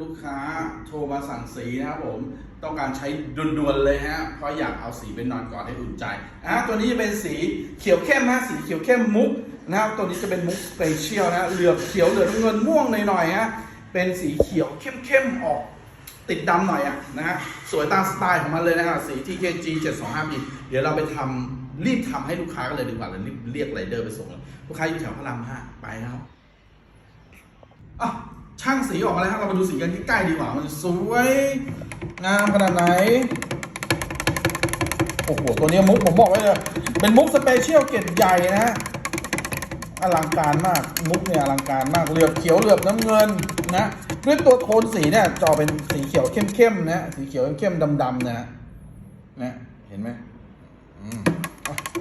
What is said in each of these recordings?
ลูกค้าโทรมาสั่งสีนะครับผมต้องการใช้ด่วนๆเลยฮะเพราะอยากเอาสีเป็นนอนก่อนให้อุ่นใจอะตัวนี้จะเป็นสีเขียวเข้มฮะสีเขียวเข้มมุกนะครับตัวนี้จะเป็นมุกสเปเชียลนะเหลือบเขียวเหลือบน้ำเงินม่วงหน่อยๆฮะเป็นสีเขียวเข้มๆออกติดดำหน่อยอะนะฮะสวยตามสไตล์ของมันเลยนะครับสี TKG 725 p เดี๋ยวเราไปทำรีบทำให้ลูกค้ากันเลยดีกว่าเลยรีบเรียกไรเดอร์ไปส่งเลยลูกค้าอยู่แถวพระรามห้าไปนะครับอะ ช่างสีออกมาแล้วครับเรามาดูสีกันใกล้ๆดีกว่า มันสวยงามขนาดไหน โอ้โห ตัวนี้มุกผมบอกไว้เลย เป็นมุกสเปเชียลเกรดใหญ่นะฮะ อลังการมาก มุกเนี่ยอลังการมาก เหลือบเขียวเหลือบน้ำเงินนะด้วยตัวโทนสีเนี่ยจอเป็นสีเขียวเข้มๆนะ สีเขียวเข้มๆดำๆนะฮะนะเห็นไหมม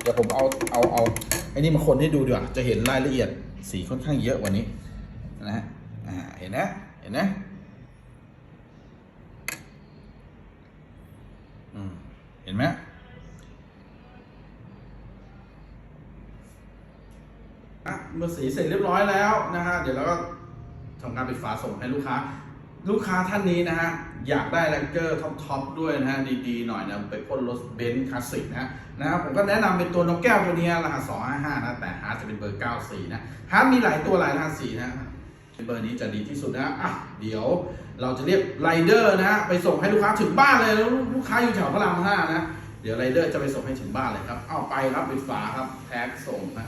เดี๋ยวผมเอาเอาเอาไอ้นี่มาคนให้ดูดีกว่า จะเห็นรายละเอียดสีค่อนข้างเยอะกว่านี้นะฮะ อ่าเห็นนะเห็นนะอืมเห็นไหมอะเมื่อสีเสร็จเรียบร้อยแล้วนะฮะเดี๋ยวเราก็ทำการปิดฝาส่งให้ลูกค้า ลูกค้าท่านนี้นะฮะอยากได้แลกเกอร์ท็อปทอปด้วยนะฮะดีๆหน่อยนะไปพ่นรถเบนซ์คลาสสิกนะนะครับผมก็แนะนำเป็นตัวนกแก้วตัวนี้รหัส255นะแต่ฮาร์ดจะเป็นเบอร์ 94 นะฮาร์ดมีหลายตัวหลายรหัสสีนะ เบอร์นี้จะดีที่สุดนะอะเดี๋ยวเราจะเรียกไรเดอร์นะไปส่งให้ลูกค้าถึงบ้านเลยแล้วลูกค้าอยู่แถวพระรามห้านะ เดี๋ยวไรเดอร์จะไปส่งให้ถึงบ้านเลยครับ เอาไปครับปิดฝาครับแท็กส่งนะ